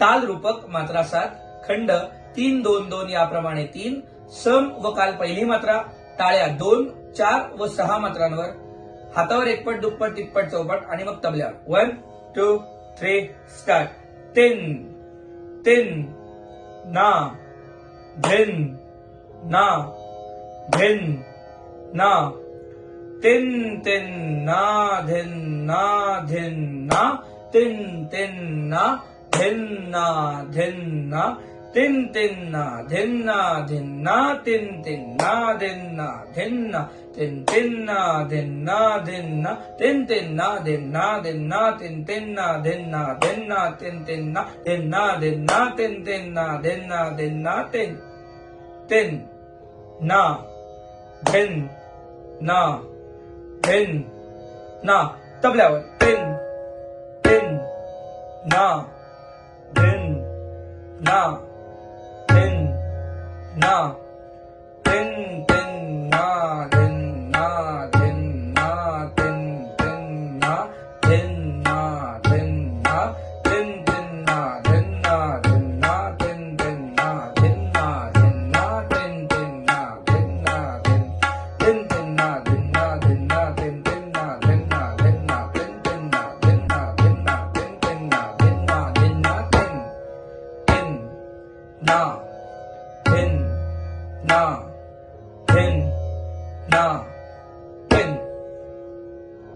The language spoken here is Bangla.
ताल रूपक मात्रा सात खंड तीन दोन दोन याप्रमाणे तीन सम व काल पहिली मात्रा टाळ्या दोन चार व सहा मात्रांवर हातावर एकपट दुप्पट तिप्पट चौपट आणि मग तबल्यावर वन टू थ्री स्टार्ट तीन तीन ना धिन ना धिन ना तिन तिन ना धिन ना धिन ना तिन तिन ना ধেন্না ধেন্না, তিন তিন্না, ধিন্না ধিন্না, তিন তিন্না, ধিন্না ধিন্না, তিন তিন্না, ধিন্না ধিন্না, তিন তিন্না, ধিন্না ধিন্না, তিন তিন্না, ধিন্না ধিন্না, তিন তিন্না, ধিন্না ধিন্না, তিন তিন্না, ধিন্না ধিন্না, তিন তিন না ধিন না ধিন না तबल्यावर तिन तिन ना then, now, now. na, in, na, in, na.